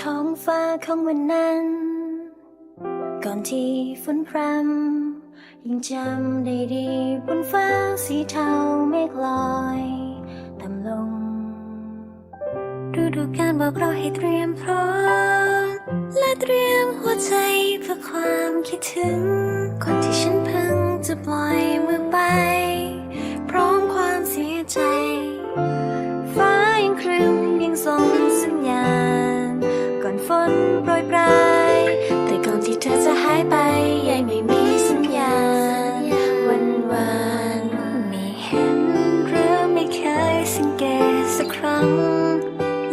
ท้องฟ้าของวันนั้น ก่อนที่ฝนพรำยังจำได้ดีบนฟ้าสีเทาเมฆลอยต่ำลงฤดูการบอกเราให้เตรียมพร้อมและเตรียมหัวใจเพื่อความคิดถึง ครึ้มยังส่งสัญญาณ ก่อนฝนโปรยปลาย แต่ก่อนที่เธอจะหายไปยังไม่มีสัญญาณ วันวานไม่เห็นหรือไม่เคยสังเกตสักครั้ง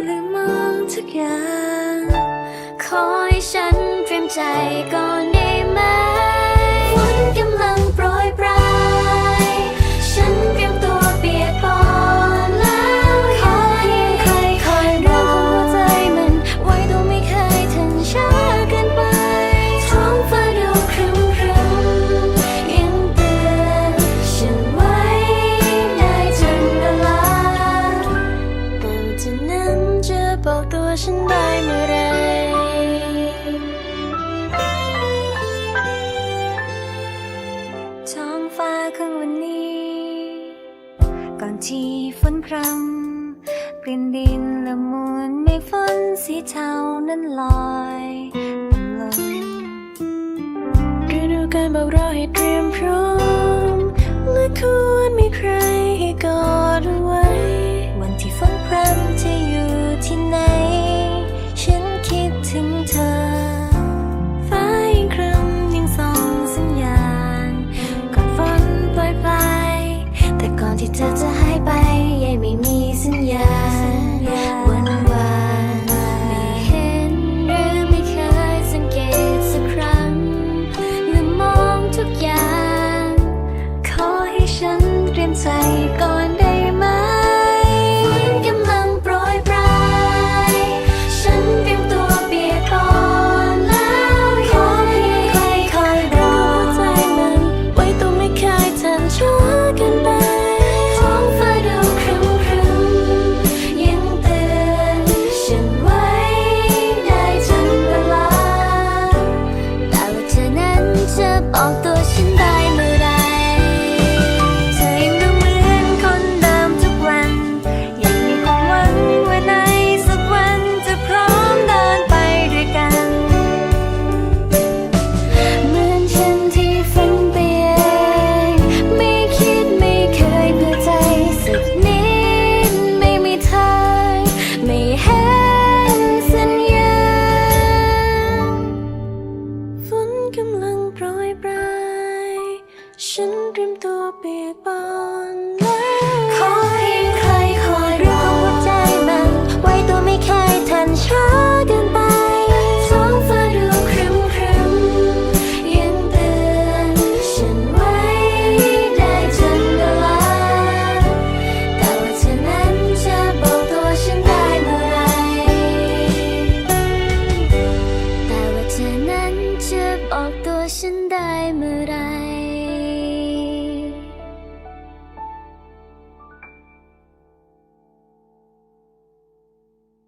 หรือมองทุกอย่าง ขอให้ฉันเตรียมใจก่อน บอกตัวฉันได้เมื่อไรท้องฟ้าของวันนี้ ก่อนที่ฝนพรำเปลี่ยนดินละมุนเมฆฝนสีเทานั้นลอยต่ำลงฤดูกาลบอกเราให้เตรียมพร้อมและควรมีใครให้กอดเอาไว้ ฉันเตรียมตัวเปียกบาน